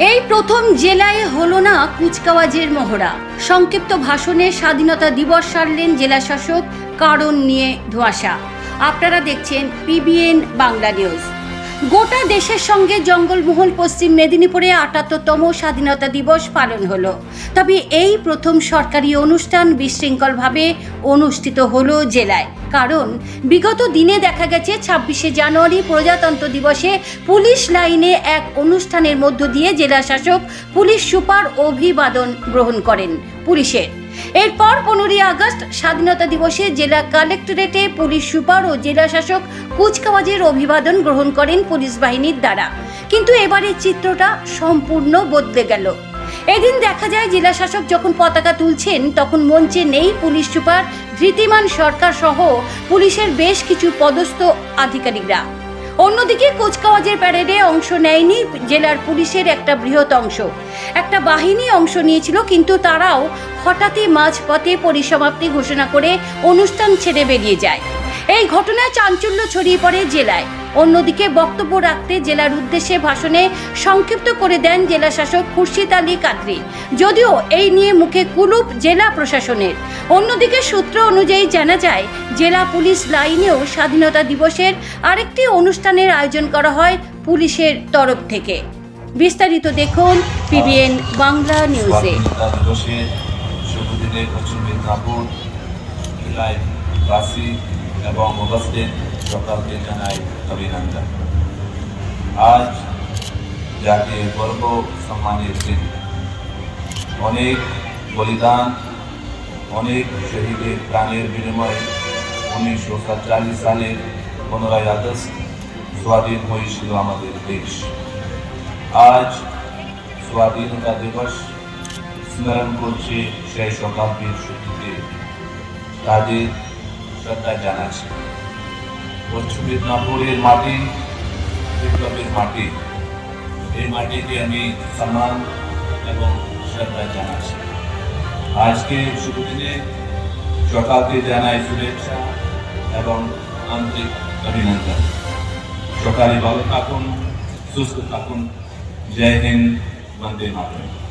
এই প্রথম জেলায় হলো না কুচকাওয়াজের মহড়া। সংক্ষিপ্ত ভাষণে স্বাধীনতা দিবস সারলেন জেলাশাসক কারণ নিয়ে ধোয়াশা। আপনারা দেখছেন পিবিএন বাংলা নিউজ। গোটা দেশের সঙ্গে জঙ্গলমহল পশ্চিম মেদিনীপুরে আটাত্তরতম স্বাধীনতা দিবস পালন হলো। তবে এই প্রথম সরকারি অনুষ্ঠান বিশৃঙ্খলভাবে অনুষ্ঠিত হলো জেলায়। কারণ বিগত দিনে দেখা গেছে, ছাব্বিশে জানুয়ারি প্রজাতন্ত্র দিবসে পুলিশ লাইনে এক অনুষ্ঠানের মধ্য দিয়ে জেলা শাসক পুলিশ সুপার অভিবাদন গ্রহণ করেন পুলিশের। এরপর পনেরোই আগস্ট স্বাধীনতা দিবসে জেলা কালেক্টরেটে পুলিশ সুপার ও জেলা শাসক কুচকাওয়াজের অভিবাদন গ্রহণ করেন পুলিশ বাহিনীর দ্বারা। কিন্তু এবারের চিত্রটা সম্পূর্ণ বদলে গেল। এদিন দেখা যায় জেলা শাসক যখন পতাকা তুলছেন, তখন মঞ্চে নেই পুলিশ সুপার, ধৃতিমান সরকার সহ পুলিশের বেশ কিছু পদস্থ আধিকারিকরা। অন্যদিকে কুচকাওয়াজের প্যারেডে অংশ নেয়নি জেলার পুলিশের একটা বৃহৎ অংশ। একটা বাহিনী অংশ নিয়েছিল, কিন্তু তারাও হঠাৎই মাঝপথে পরিসমাপ্তি ঘোষণা করে অনুষ্ঠান ছেড়ে বেরিয়ে যায়। এই ঘটনায় চাঞ্চল্য ছড়িয়ে পড়ে জেলায়। অন্যদিকে বক্তব্য রাখতে জেলার উদ্দেশ্যে ভাষণে সংক্ষিপ্ত করে দেন জেলা শাসক খুরশিদ আলী কাদরি। যদিও এই নিয়ে মুখে কুলুপ জেলা প্রশাসনের। অন্যদিকে সূত্র অনুযায়ী জানা যায়, জেলা পুলিশ লাইনেও স্বাধীনতা দিবসের আরেকটি অনুষ্ঠানের আয়োজন করা হয় পুলিশের তরফ থেকে। বিস্তারিত দেখুন পিবিএন বাংলা নিউজে। এবং উপস্থিত সকলকে জানাই অভিনন্দন। আজ জাতীয় গর্ব সম্মানের দিন। অনেক বলিদান, অনেক শহীদের প্রাণের বিনিময়ে উনিশশো সাতচল্লিশ সালের পনেরোই আগস্ট স্বাধীন হয়েছিল আমাদের দেশ। আজ স্বাধীনতা দিবস স্মরণ করছে সেই বীর শহীদদের। তাদের শ্রদ্ধা জানাচ্ছে পশ্চিম মেদিনীপুরের মাটি, বিপ্লবের মাটি, এই মাটিকে আমি সম্মান এবং শ্রদ্ধা জানাচ্ছি আজকে শুভ দিনে সকালকে জানাই শুভেচ্ছা এবং আন্তরিক অভিনন্দন। সকালে ভালো থাকুন, সুস্থ থাকুন। জয় হিন্দ, বন্দে মাতরম।